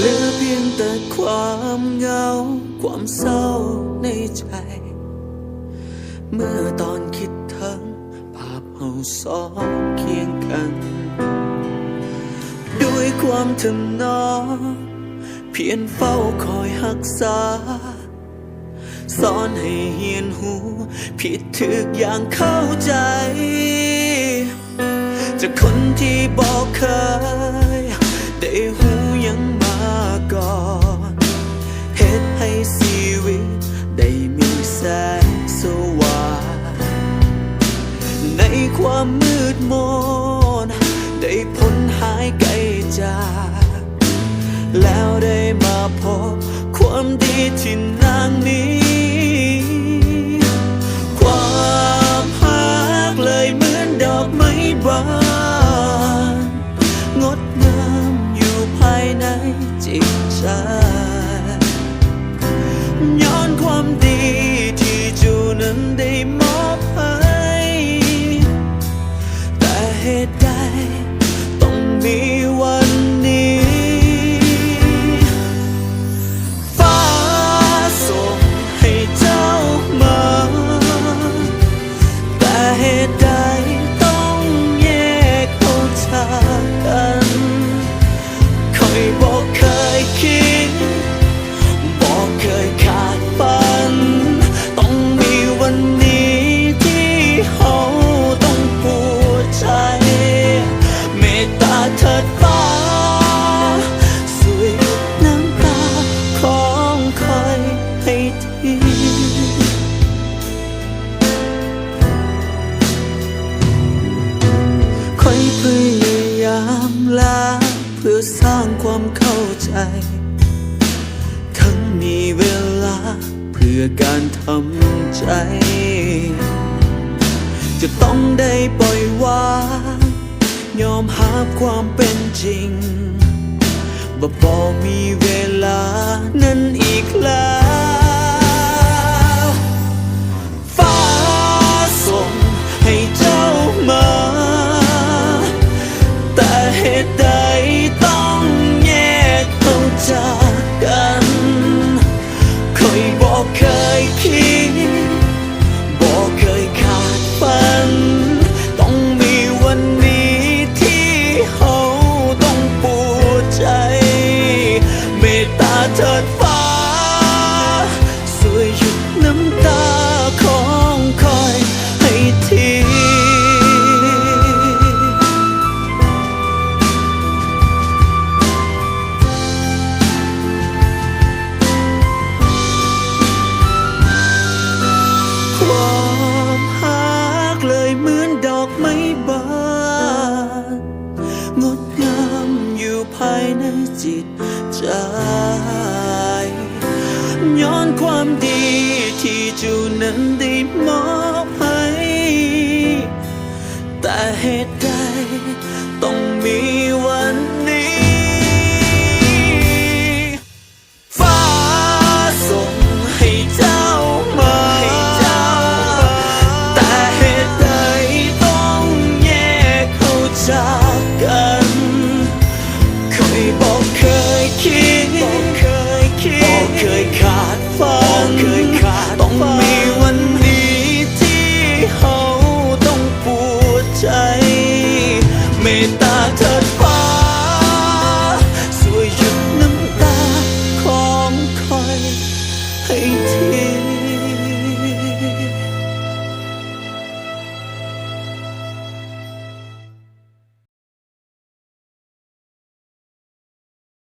เหลือเพียงแต่ความเหงา ความเศร้าในใจ เมื่อตอนคิดถึงภาพเราสองเคียงกัน ด้วยความทำนองเพียงเฝ้าคอยหักษาสอนให้เฮียนหู ผิดถึกอย่างเข้าใจ จากคนที่บอกเคย ความมืดมน ได้พ้นหายไกลจาก แล้วได้มาพบความดีที่นางนี้ ความหักเลยเหมือนดอกไม้บานงดงามอยู่ภายในจิตใจ ต้ ลาเพื่อสร้างความเข้าใจ ทั้งมีเวลาเพื่อการทำใจ จะต้องได้ปล่อยวางยอมหาความเป็นจริงบ่บอมีเวลานั้นอีกแล้ว ในจิตใจ ย้อนความดีที่จูนั้นได้มอบให้ แต่เหตุ